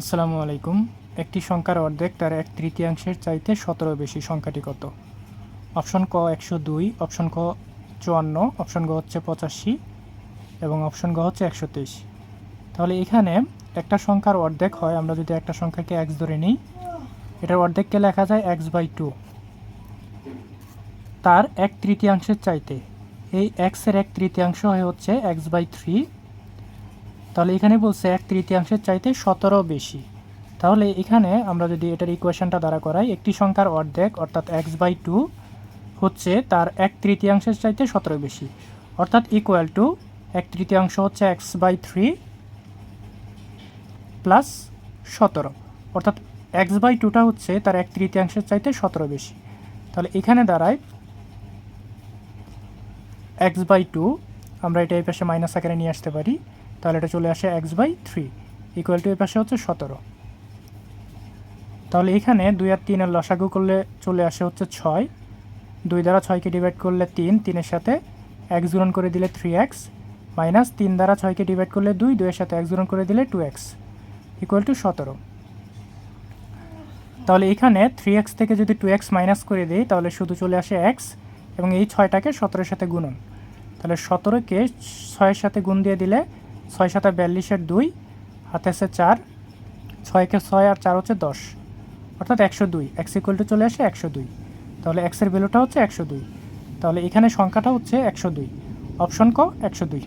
আসসালামু আলাইকুম। একটি সংখ্যার অর্ধেক তার এক তৃতীয়াংশের চাইতে সতেরো বেশি সংখ্যাটি কত? অপশন ক একশো দুই, অপশন ক চুয়ান্ন, অপশন গ হচ্ছে পঁচাশি এবং অপশন গ হচ্ছে একশো তেইশ। তাহলে এখানে একটা সংখ্যার অর্ধেক হয়, আমরা যদি একটা সংখ্যাকে এক্স ধরে নিই, এটার অর্ধেককে লেখা যায় এক্স বাই টু তার এক তৃতীয়াংশের চাইতে, এই এক্সের এক তৃতীয়াংশ হয় হচ্ছে এক্স বাই থ্রি তাহলে এখানে বলছে এক তৃতীয়াংশের চাইতে সতেরো বেশি। তাহলে এখানে আমরা যদি এটার ইকুয়েশনটা দ্বারা করাই, একটি সংখ্যার অর্ধেক অর্থাৎ এক্স বাই টু হচ্ছে তার এক তৃতীয়াংশের চাইতে সতেরো বেশি। অর্থাৎ ইকুয়াল টু এক তৃতীয়াংশ হচ্ছে এক্স বাই থ্রি প্লাস সতেরো। অর্থাৎ এক্স বাই টুটা হচ্ছে তার এক তৃতীয়াংশের চাইতে সতেরো বেশি। তাহলে এখানে দাঁড়ায় এক্স বাই টু আমরা এটা এই পাশে মাইনাস আকারে নিয়ে আসতে পারি। তাহলে এটা চলে আসে X by three equal to এর পাশে হচ্ছে সতেরো। তাহলে এখানে দুই আর তিনের লসাগু করলে চলে আসে হচ্ছে ছয়। দুই দ্বারা ছয়কে ডিভাইড করলে তিন, তিনের সাথে এক্স গুণন করে দিলে থ্রি এক্স মাইনাস তিন দ্বারা ছয়কে ডিভাইড করলে দুই, দুইয়ের সাথে এক্স গুণন করে দিলে টু এক্স ইকুয়াল টু সতেরো। তাহলে এখানে থ্রি এক্স থেকে যদি টু এক্স মাইনাস করে দিই, তাহলে শুধু চলে আসে এক্স এবং এই ছয়টাকে সতেরোর সাথে গুণন। তাহলে সতেরোকে ছয়ের সাথে গুণ দিয়ে দিলে ছয় সাথে বিয়াল্লিশের দুই, হাতে আছে চার, ছয়কে ছয় আর চার হচ্ছে দশ। অর্থাৎ একশো দুই। এক্স ইকুয়াল টু চলে আসে একশো দুই। তাহলে এক্সের ভ্যালুটা হচ্ছে একশো দুই। তাহলে এখানে সংখ্যাটা হচ্ছে একশো দুই। অপশন ক, একশো দুই।